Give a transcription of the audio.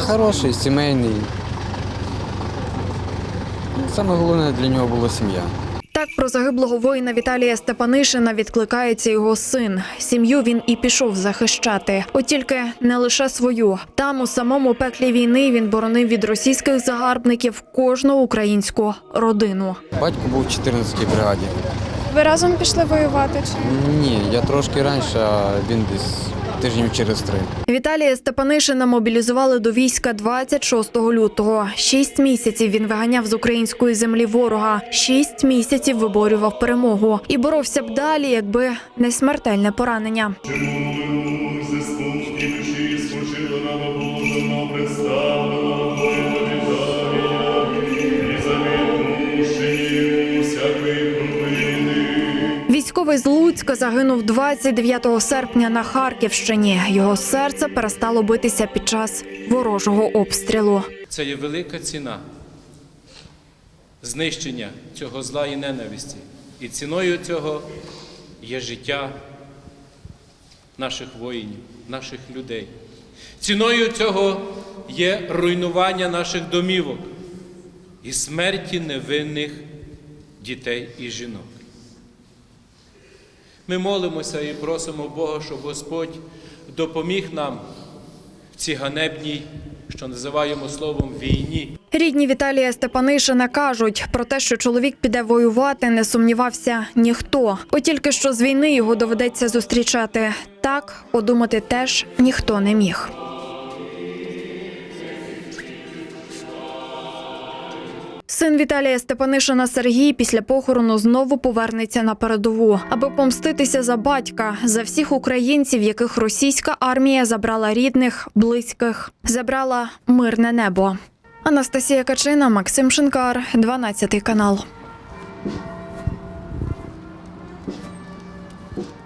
Хороший, сімейний. Саме головне для нього була сім'я. Так про загиблого воїна Віталія Степанишина відкликається його син. Сім'ю він і пішов захищати. От тільки не лише свою. Там, у самому пеклі війни, він боронив від російських загарбників кожну українську родину. Батько був в 14-й бригаді. Ви разом пішли воювати? Чи Ні, я трошки раніше, а він десь тижнів через три. Віталія Степанишина мобілізували до війська 26 лютого. Шість місяців він виганяв з української землі ворога. Шість місяців виборював перемогу і боровся б далі, якби не смертельне поранення. Зі спокій душі спочила нам Божому представлено Військовий з Луцька загинув 29 серпня на Харківщині. Його серце перестало битися під час ворожого обстрілу. Це є велика ціна знищення цього зла і ненависті. І ціною цього є життя наших воїнів, наших людей. Ціною цього є руйнування наших домівок і смерті невинних дітей і жінок. Ми молимося і просимо Бога, щоб Господь допоміг нам в цій ганебній, що називаємо словом війні. Рідні Віталія Степанишина кажуть про те, що чоловік піде воювати, не сумнівався ніхто. От тільки що з війни його доведеться зустрічати. Так подумати теж ніхто не міг. Син Віталія Степанишина Сергій після похорону знову повернеться на передову, аби помститися за батька, за всіх українців, яких російська армія забрала рідних, близьких, забрала мирне небо. Анастасія Качина, Максим Шинкар, 12 канал.